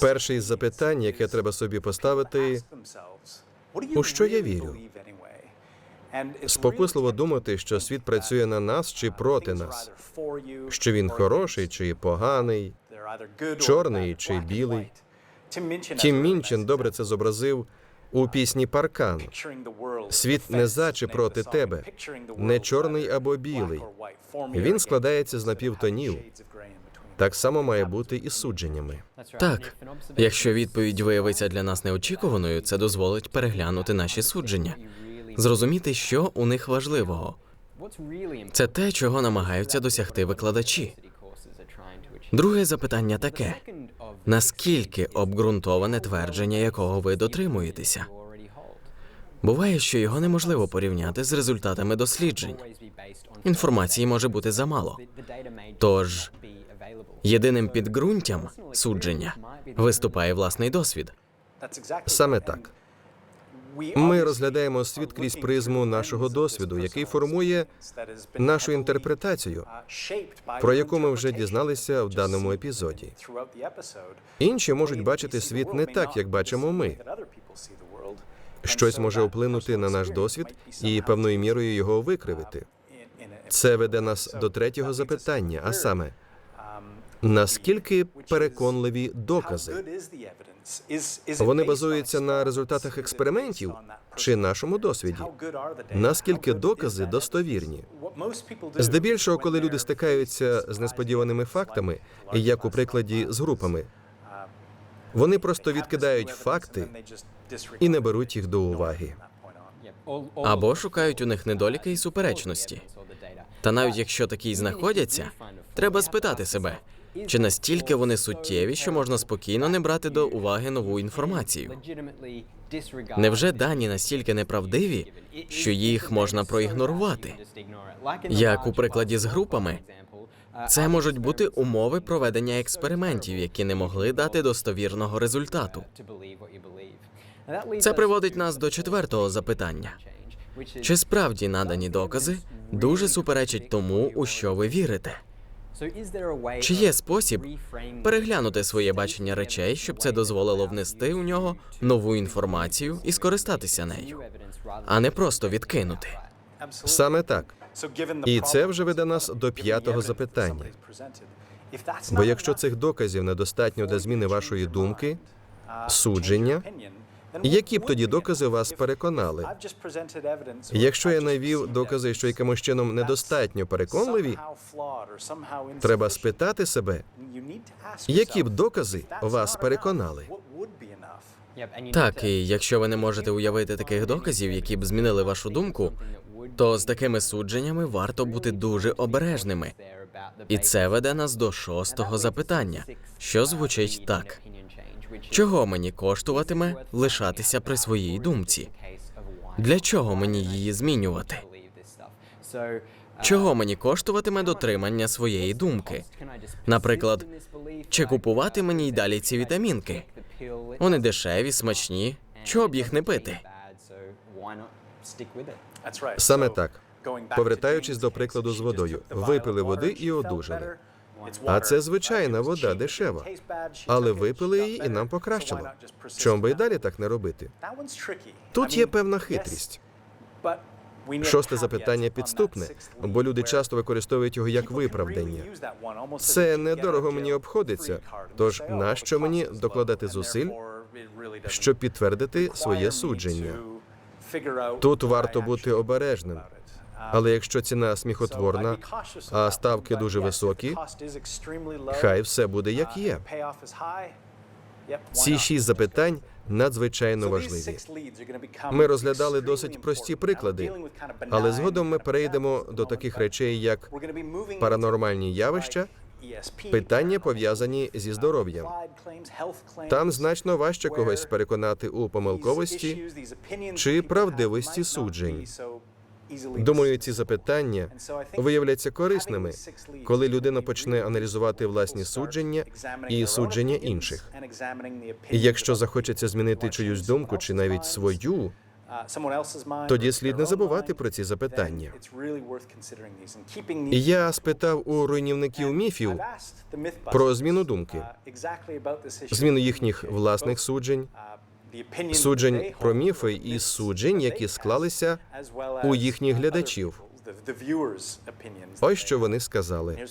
Перше із запитань, яке треба собі поставити, у що я вірю? спокусливо думати, що світ працює на нас чи проти нас, що він хороший чи поганий. чорний чи білий. Тім Мінчин добре це зобразив у пісні Паркан. Світ не за чи проти тебе, не чорний або білий. Він складається з напівтонів. Так само має бути і судженнями. Так, якщо відповідь виявиться для нас неочікуваною, це дозволить переглянути наші судження, зрозуміти, що у них важливого. Це те, чого намагаються досягти викладачі. Друге запитання таке: наскільки обґрунтоване твердження, якого ви дотримуєтеся? Буває, що його неможливо порівняти з результатами досліджень. Інформації може бути замало. Тож єдиним підґрунтям судження виступає власний досвід. Саме так. Ми розглядаємо світ крізь призму нашого досвіду, який формує нашу інтерпретацію, про яку ми вже дізналися в даному епізоді. Інші можуть бачити світ не так, як бачимо ми. Щось може вплинути на наш досвід і певною мірою його викривити. Це веде нас до третього запитання, а саме наскільки переконливі докази? Вони базуються на результатах експериментів чи нашому досвіді? Наскільки докази достовірні? Здебільшого, коли люди стикаються з несподіваними фактами, як у прикладі з групами, вони просто відкидають факти і не беруть їх до уваги. Або шукають у них недоліки і суперечності. Та навіть якщо такі й знаходяться, треба спитати себе, чи настільки вони суттєві, що можна спокійно не брати до уваги нову інформацію. Невже дані настільки неправдиві, що їх можна проігнорувати? Як у прикладі з групами, це можуть бути умови проведення експериментів, які не могли дати достовірного результату. Це приводить нас до четвертого запитання: чи справді надані докази дуже суперечать тому, у що ви вірите? Чи є спосіб переглянути своє бачення речей, щоб це дозволило внести у нього нову інформацію і скористатися нею, а не просто відкинути? Саме так. І це вже веде нас до п'ятого запитання. Бо якщо цих доказів недостатньо для зміни вашої думки, судження, які б тоді докази вас переконали? Якщо я навів докази, що якимось чином недостатньо переконливі, треба спитати себе, які б докази вас переконали. Так, і якщо ви не можете уявити таких доказів, які б змінили вашу думку, то з такими судженнями варто бути дуже обережними. І це веде нас до шостого запитання, що звучить так: чого мені коштуватиме лишатися при своїй думці? Для чого мені її змінювати? Чого мені коштуватиме дотримання своєї думки? Наприклад, чи купувати мені й далі ці вітамінки? Вони дешеві, смачні. Чого б їх не пити? Саме так. Повертаючись до прикладу з водою, випили води і одужали. А це звичайна вода, дешева. Але випили її і нам покращило. Чом би і далі так не робити? Тут є певна хитрість. Шосте запитання підступне, бо люди часто використовують його як виправдання. Це недорого мені обходиться. Тож нащо мені докладати зусиль, щоб підтвердити своє судження? Тут варто бути обережним. Але якщо ціна сміхотворна, а ставки дуже високі, хай все буде як є. Ці шість запитань надзвичайно важливі. Ми розглядали досить прості приклади, але згодом ми перейдемо до таких речей, як паранормальні явища, питання пов'язані зі здоров'ям. Там значно важче когось переконати у помилковості чи правдивості суджень. Думаю, ці запитання виявляться корисними, коли людина почне аналізувати власні судження і судження інших. І якщо захочеться змінити чиюсь думку чи навіть свою, тоді слід не забувати про ці запитання. Я спитав у руйнівників міфів про зміну думки, зміну їхніх власних суджень, суджень про міфи і суджень, які склалися у їхніх глядачів. Ось що вони сказали.